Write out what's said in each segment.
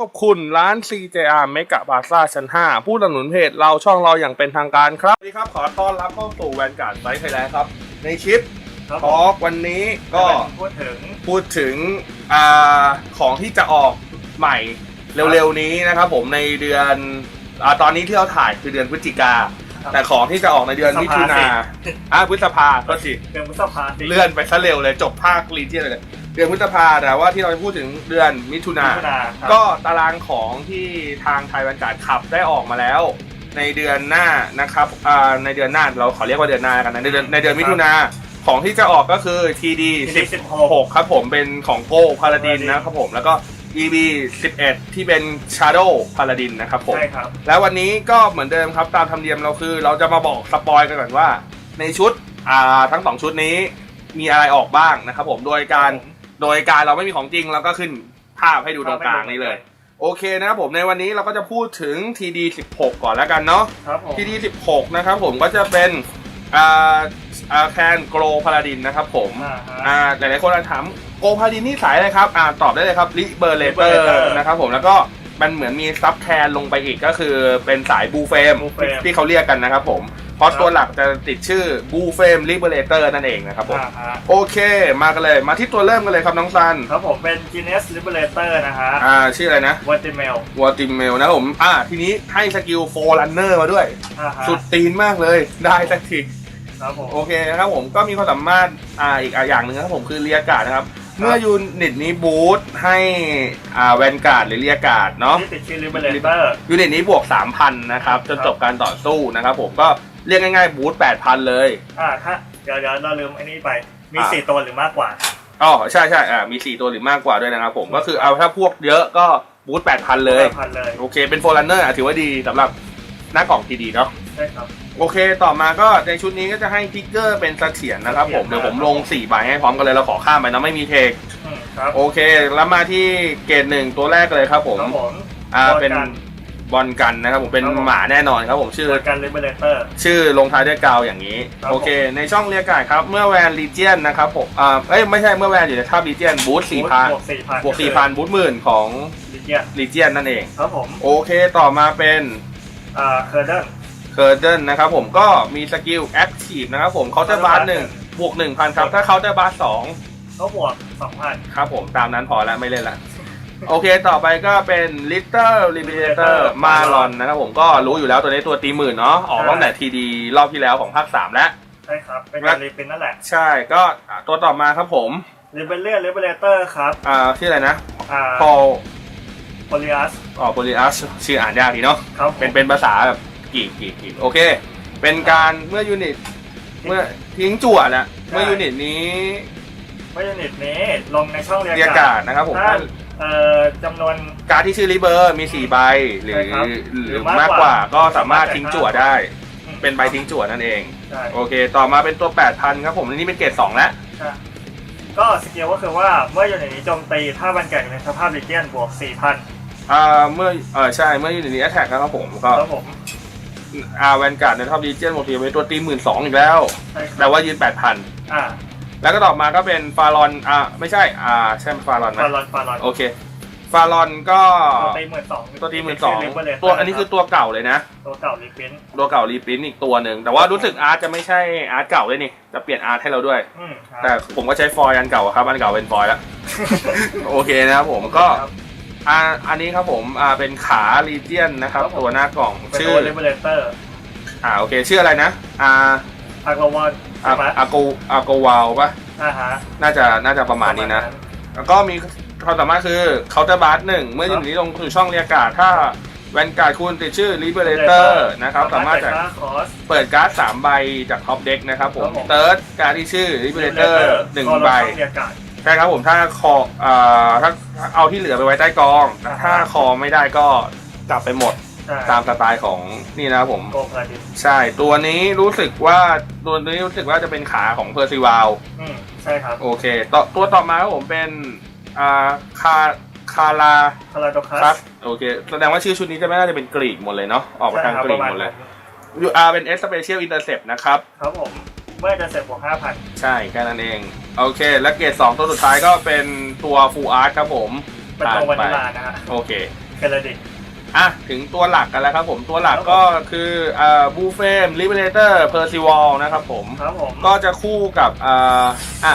ขอบคุณร้าน CJR เมกะบาซ่าชั้น 5 ผู้สนับสนุนเพจเราช่องเราอย่างเป็นทางการครับ สวัสดีครับ ขอต้อนรับเข้าสู่แวนการ์ดไซส์ไทยแลนด์ครับ ในคลิปครับทอล์กวันนี้ก็พูดถึงพูดถึงอ่าของที่จะออกใหม่เร็วๆนี้นะครับผมในเดือนอาตอนนี้ที่เราถ่ายคือเดือนพฤศจิกา ครับแต่ของที่จะออกในเดือนมิถุนาอะพฤษภาก็สิ เดือนพฤษภาสิเลื่อนไปซะเร็วเลยจบภาครีเจียนเลยเดือนพฤษภาแต่ว่าที่เราจะพูดถึงเดือนมิถุนามิถุนาครับ ก็ตารางของที่ทางไทยบรรการขับได้ออกมาแล้ว ในเดือนหน้านะครับอ่าในเดือนหน้าเราขอเรียกว่าเดือนหน้ากันนะในเดือนในเดือนมิถุนาของที่จะออกก็คือ TD ทีสิบหก16 ครับผมเป็นของโก้พาลาดิน Paladin นะครับผมแล้วก็ EB 11 ที่เป็น Shadow Paladin นะครับผม ใช่ครับ แล้ววันนี้ก็เหมือนเดิมครับตามธรรมเนียมเราคือ เราจะมาบอกสปอยกันก่อนว่า ในชุดอ่าทั้งสองชุดนี้มีอะไรออกบ้างนะครับผมโดยการ โดยการเราไม่มีของจริงเราก็ขึ้นภาพให้ดูตรงกลางนี้เลย โอเคนะครับผมในวันนี้เราก็จะพูดถึง TD 16 ก่อนแล้วกันเนาะ ครับผม TD 16 นะครับผมก็จะเป็นอ่าอ่าแคนโกลพาลาดินนะครับผมอ่าฮะ อ่าหลายๆคนอาจถามโกพาดินนี่สายอะไรครับอ่าตอบได้เลยครับลิเบอร์เลเตอ Liberator ร์นะครับผมแล้วก็มันเหมือนมีซับแคนลงไปอีกก็คือเป็นสายบูเฟม Blue Flame ที่เขาเรียกกันนะครับผม เพราะครับตัวหลักจะติดชื่อบูเฟมลิเบอร์เลเตอร์นั่นเองนะครับผม อ่าฮะโอเค มากันเลย มาที่ตัวเริ่มกันเลยครับน้องซัน ครับผมเป็น Guinness Liberator นะฮะ อ่า ชื่ออะไรนะ w a t i m e l วอติมเมลนะครับผม อ่า ทีนี้ให้สกิลโฟร์รันเนอร์มาด้วย อ่าฮะสุดตีนมากเลย ได้สักที ครับผม โอเคนะครับผมก็มีความสามารถอ่าอีกอย่างหนึ่งนะครับผมคือเรียกการ์ดนะครับ เมื่อยูนิตนี้บูทให้อ่าแวนการ์ดหรือเรียกการ์ดเนาะ ที่ติดชื่อ Liberator ยูนิตนี้บวก 3,000 นะครับ จนจบการต่อสู้นะครับผมก็ เรียกง่ายๆบูท8,000เลยอ่าถ้าเดี๋ยวเดี๋ยวเราลืมไอ้นี่ไป มีอ่าสี่ตัวหรือมากกว่าอ๋อใช่ใช่อ่ามี4ตัวหรือมากกว่าด้วยนะครับผมก็คือเอาถ้าพวกเยอะก็บูท8,000เลยพันเลยโอเคเป็นโฟลันเนอร์ถือว่าดีสำหรับหน้ากล่องทีดีเนาะใช่ครับโอเค ต่อมาก็ในชุดนี้ก็จะให้พิกเกอร์เป็นเสถียรนะครับผมเสถียรเดี๋ยวผมลง4ใบให้พร้อมกันเลยเราขอข้ามไปนะไม่มีเทคอืมครับโอเค แล้วมาที่เกรดหนึ่งตัวแรกเลยครับผมครับผมอ่าบอลกันเป็น บอลกันนะครับผมเป็นครับผม หมาแน่นอนครับผมชื่อตัวกัน Liberator ชื่อลงท้ายด้วยกาวอย่างนี้ ครับโอเค ในช่องเรียกกายครับ เมื่อแวนลีเจียนนะครับผมอ่าเอ้ย ไม่ใช่เมื่อแวนอยู่ในท่าลีเจียนบูทสี่พันบวกสี่พันบวกสี่พันบูทหมื่นของลิเจียนลีเจียนนั่นเอง ครับผมโอเคต่อมาเป็นอ่าเคอร์เดน เคอร์เดนนะครับผมก็มีสกิลแอคทีฟนะครับผมเขาจะบาร์หนึ่งบวกหนึ่งพันครับ ถ้าเขาจะบาร์สองก็บวกสองพันครับผมตามนั้นพอแล้วไม่เล่นละ โอเคต่อไปก็เป็น Little Liberator Maron นะครับผมก็รู้อยู่แล้วตัวนี้ตัวตีหมื่นเนาะออกตั้งแต่ทีดีรอบที่แล้วของภาค 3 แล้ว ใช่ครับ เป็นการรีเป็นนั่นแหละ ใช่ก็อะตัวต่อมาครับผมลิเบเลียลิเบเลเตอร์ครับ อ่าชื่ออะไรนะอ่าพอลโพลิอัสอ๋อโพลิอัสชื่ออ่านยากดีเนาะครับผมเป็นเป็นภาษาแบบกีกกีกกีกโอเค เป็นการเมื่อยูนิตเมื่อทิ้งจั่วแหละเมื่อยูนิตนี้ไม่ยูนิตนี้ลงในช่องเรียเรียกการ์ดนะครับผมถ้า เอ่อจำนวน การดที่ชื่อริเบอร์มี4ใบหรือใช่ครับหรือหรือมากมากกกว่าว่าก็สามารถทิ้งจั่วได้อืมเป็นใบทิ้งจั่วนั่นเอง ใช่โอเค ต่อมาเป็นตัว 8,000 ครับผมอันนี้เป็นเกรด2แล้ว ใช่ก็สกิลก็คือว่าเมื่อยูนิตนี้โจมตีถ้ามันแก่อยู่ในสภาพลิเจียนบวกสี่พันอ่าเมื่อเออใช่เมื่อยูนิตนี้แอทแทกนะครับผมก็ครับผมอ่าแวนการ์ดในท็อปดีเจนโมทีเป็นตัวตีหมื่นสองอีกแล้ว ใช่คแต่รับว่ายืน 8,000 อ่า แล้วก็ต่อมาก็เป็นฟารอนอ่าไม่ใช่อ่าใช่ฟารอนฟานะรอนฟารอนโอเคฟารอนก็ตัวตีหมื่นสองตัวตีหมื่นสองตัวอันนี้คือตัวเก่าเลยนะ ตัวเก่ารีเป็นตัวเก่ารีปรินท์อีกตัวหนึ่งแต่ว่ารู้สึกอาร์ตจะไม่ใช่อาร์ตเก่าเลยนี่จะเปลี่ยนอาร์ตให้เราด้วยอืมครับแต่ผมก็ใช้ฟอยล์อันเก่าอะครับอันเก่าเป็นฟอยล์แล้วโอเคนะครับผมก็ครับอ่าอันนี้ครับผมอ่าเป็นขาลีเจียนนะครับครับผมตัวหน้ากล่องเป็นชื่ตัอวลิเบเลเตอร์อ่าโอเคชื่ออะไรนะอ่า อากาวอนอาใช่ไหมอากูอากูวาวปะอ่าฮะน่าจะน่าจะประมาณนี้นะ แล้วก็มีความสามารถคือเคาน์เตอร์บาร์หนึ่งเมื่ออยู่นี้ลงสู่ช่องเรียกการ์ดถ้าแวนการ์ดคุณติดชื่อ Liberator นะครับ สามารถจะจ่ายค่าคอสเปิดการ์ดสามใบจากท็อปเด็กนะครับผมครับผมเติร์ดการ์ดที่ชื่อ Liberator หนึ่งใบก็ลช่อเรียกการ์ดใช่ครับผมถ้าคออ่าถ้าเอาที่เหลือไปไว้ใต้กองแต่ถ้าคอไม่ได้ก็กลับไปหมดใช่ตามสไตล์ของนี่นะครับผม โกพลาดินใช่ตัวนี้รู้สึกว่าตัวนี้รู้สึกว่าจะเป็นขาของเพอร์ซิวาลอืมใช่ครับโอเคต่อตัวต่อมาครับผมเป็นอ่าคาคาราคาราโดคัคัสสโอเคแสดงว่าชื่อชุดนี้จะไม่น่าจะเป็นกรีกหมดเลยเนาะออกมาทางกรีกหมดเลยใช่ครับยูอาร์เป็นเอสเปเชียลอินเตอร์เซปนะครับ ครับผมเมื่อจะเสร็จบวกห้าพันใช่แค่นั้นเอง โอเค และเกรด2ตัวสุดท้ายก็เป็นตัวฟูลอาร์ตครับผมเป็นตัววานิลานะฮะโอเคเฟรดิก อะถึงตัวหลักกันแล้วครับผมตัวหลักก็คืออ่าบูเฟมลิเบเลเตอร์เพอร์ซิวอลนะครับผมครับผม ก็จะคู่กับอ่าอะ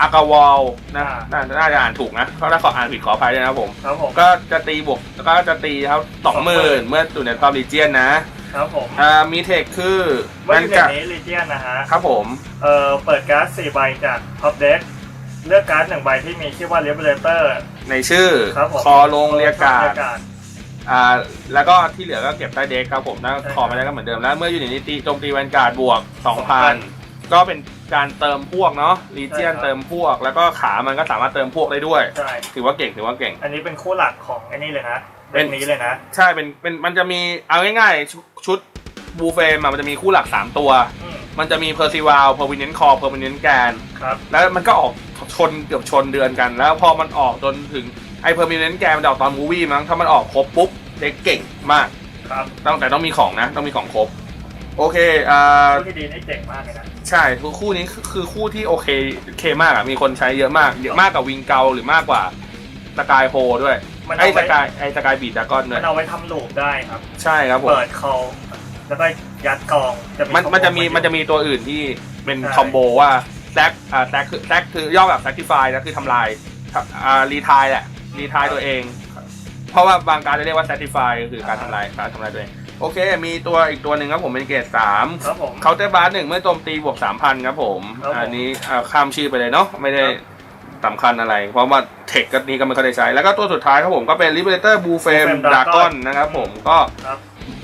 อากาวอลนะอ่า น่าน่าจะอ่านถูกนะเพราะถ้าขออ่านผิดขออภัยด้วยนะครับผมครับผมก็จะตีบวกก็จะตีครับสองหมื่นเมื่ออยู่ในท็อปลีเจียนนะครับผมอ่ามีเทคคือเมื่อมันอยู่ในจะนี้ลีเจียนนะฮะครับผมเอ่อเปิดการ์ดสี่ใบจากท็อปเด็กเลือกการ์ดหนึ่งใบที่มีชื่อว่า Liberator ในชื่อครับผมคอลงเรียกการ์ดเรียกการ์ด อ่าแล้วก็ที่เหลือก็เก็บใต้เด็กครับผมถ้าใช่ขอไม่ได้ก็เหมือนเดิมแล้วเมื่ออยู่ในนี้ตีโจมตีแวนการ์ดบวก2,000ก็เป็นการเติมพวกเนาะลีเจียนใช่ครับเติมพวก แล้วก็ขามันก็สามารถเติมพวกได้ด้วย ใช่ ถือว่าเก่งถือว่าเก่ง อันนี้เป็นคู่หลักของไอ้นี่เลยนะเป็เป็นนนี้เลยนะ ใช่เป็นเป็นมันจะมีเอาง่ายๆชุดชุดบูเฟมมันจะมีคู่หลัก 3 ตัว อืมมันจะมีเพอร์ซิวาลเพอร์วินเนนคอเพอร์วินเนนแกน ครับ แล้วมันก็ออกชนเกือบชนเดือนกัน แล้วพอมันออกจนถึง ไอเพอร์มิเนนต์แกมนออกตอนมูวี่มั้งถ้ามันออกครบปุ๊บเด็กเก่งมากครับต้องแต่ต้องมีของนะ ต้องมีของครบ โอเคอ่าคู่ที่ดีนี่เจ๋งมากเลยนะใช่คือคู่นี้คือคือคู่ที่โอเคโอเคมากอะมีคนใช้เยอะมากเยอะมากกว่าวิงเกาหรือมากกว่าสกายโฮด้วยมันไอ้เอาสไว้กายไอ้สกายบีดดากอนด้วมัยนเอาไว้ทำลูปได้ครับ ใช่ครับผมเปิดเขาแล้วก็ยัดกองจะมีมันคอโบมันจะมีอยู่มันจะมีตัวอื่นที่เป็นใช่คอมโบว่าแซกอ่าแซกคือแซกคือย่อแบบ sacrifice นะคือทำลายอ่ารีทายแหละ รีทายตัวเอง เพราะว่าบางการจะเรียกว่า sacrifice ก็คือการทำลายการทำลายตัวเอง โอเค มีตัวอีกตัวหนึ่งครับผมเป็นเกรดสามครับผม เคาน์เตอร์บาร์หนึ่งเมื่อโจมตีบวกสามพันครับผม ครับผมอันนี้อ่าข้ามชื่อไปเลยเนาะไม่ได้ครับ สำคัญอะไร เพราะว่าเทคก็นี้ก็ไม่ค่อยได้ใช้ แล้วก็ตัวสุดท้ายครับผมก็เป็น Liberator Blue Flame Flame Dragon Dragon นะครับผมก็ครับ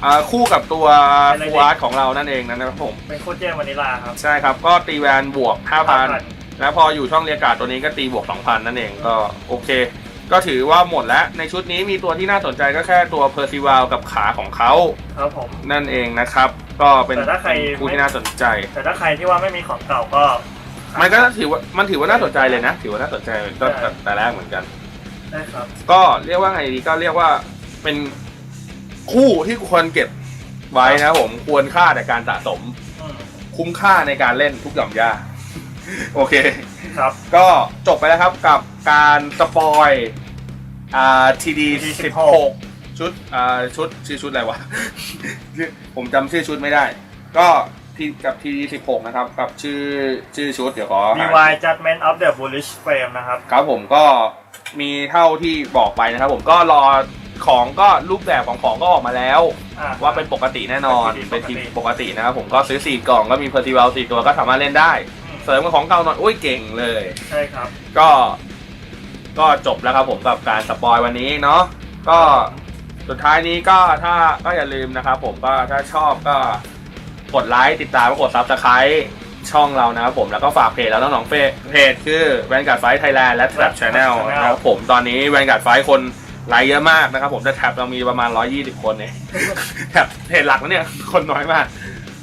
อ่าคู่กับตัวเป็นอะไร ฟูอาร์ตของเรานั่นเองนะครับผม เป็นโคตรเจมวานิลาครับ ใช่ครับ ก็ตีแวนบวก 5,000แล้วพออยู่ช่องเรียกการ์ดตัวนี้ก็ตีบวก 2,000 นั่นเองก็โอเค ก็ถือว่าหมดแล้วในชุดนี้มีตัวที่น่าสนใจก็แค่ตัวเพอร์ซิวาลกับขาของเขาครับผม นั่นเองนะครับ ก็เป็นแต่ถ้าใครเป็นคู่ที่น่าสนใจ แต่ถ้าใครที่ว่าไม่มีของเก่าก็ มันก็ถือว่ามันถือว่าน่าสนใจเลยนะ ถือว่าน่าสนใจก็แต่แต่แรกเหมือนกัน ได้ครับ ก็เรียกว่าไงดีก็เรียกว่าเป็นคู่ที่ควรเก็บไว้นะครับผมควรค่าในการสะสม อืมคุ้มค่าในการเล่นทุกหย่อมย่า โอเค ครับ ก็จบไปแล้วครับกับการสปอย อ่าทีดี TD สิบหกชุดอ่าชุดชื่อชุดอะไรวะ ผมจำชื่อชุดไม่ได้ ก็ทีกับทีดีสิบหกนะครับ กับชื่อชื่อชุดเดี๋ยวขอหา DY Judgment of the Bullish Frame นะครับ ครับผมก็มีเท่าที่บอกไปนะครับ ผมก็รอของก็รูปแบบของของก็ออกมาแล้ว อ่ว่าเป็นปกติแน่นอนเป็เป็นนทีทีมมปกตินะครับผมก็ซื้อสี่กล่องก็มีเพอร์ติวัลสี่ตัวก็สามารถเล่นได้ อืมเสริมกับของเก่าหน่อยอุ้ยเก่งเลย ใช่ครับ ก็ ก็จบแล้วครับผมกับการสปอยวันนี้เนาะก็สุดท้ายนี้ก็ถ้าก็อย่าลืมนะครับผมก็ถ้าชอบก็กดไลค์ติดตามกดซับสไครต์ช่องเรานะครับผมแล้วก็ฝากเพจแล้วน้องๆเฟเพจคือแวนการ์ดไฟไทยแลนด์และ Trap Channel นะครับผมตอนนี้แวนการ์ดไฟคนไลค์เยอะมากนะครับผมแต่แท็บเรามีประมาณ 120 คนเองแท็บเพจหลักแล้วเนี่ยคนน้อยมาก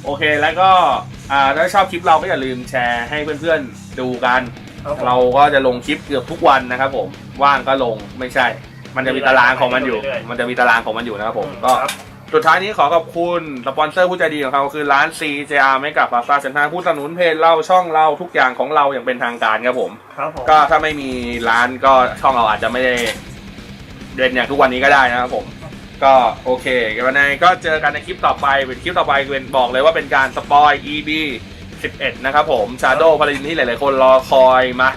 โอเคแล้วก็ถ้าชอบคลิปเราก็อย่าลืมแชร์ให้เพื่อนๆดูกัน ครับผม เราก็จะลงคลิปเกือบทุกวันนะครับผมว่างก็ลงไม่ใช่ มันจะมีตารางของมันอยู่เรื่อยๆมันจะมีตารางของมันอยู่นะครับผมอืก็ ครับ สุดท้ายนี้ขอขอบคุณสปอนเซอร์ผู้ใจดีของเขาคือร้าน CJR ไม่กับพาซาเซ็นทรัลผู้สนับสนุนเพจเราช่องเราทุกอย่างของเราอย่างเป็นทางการครับผม ครับผมก็ถ้าไม่มีร้านก็ช่องเราอาจจะไม่ได้เด่นอย่างทุกวันนี้ก็ได้นะครับผม ก็โอเควันนี้ก็เจอกันในคลิปต่อไปเป็นคลิปต่อไปเป็นบอกเลยว่าเป็นการสปอย EB 11 นะครับผมชาโดว์พาราดินที่หลาย ๆ คนรอคอยมา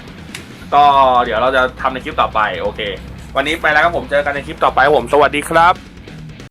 ก็เดี๋ยวเราจะทำในคลิปต่อไป โอเค วันนี้ไปแล้วครับผมเจอกันในคลิปต่อไปผมสวัสดีครับ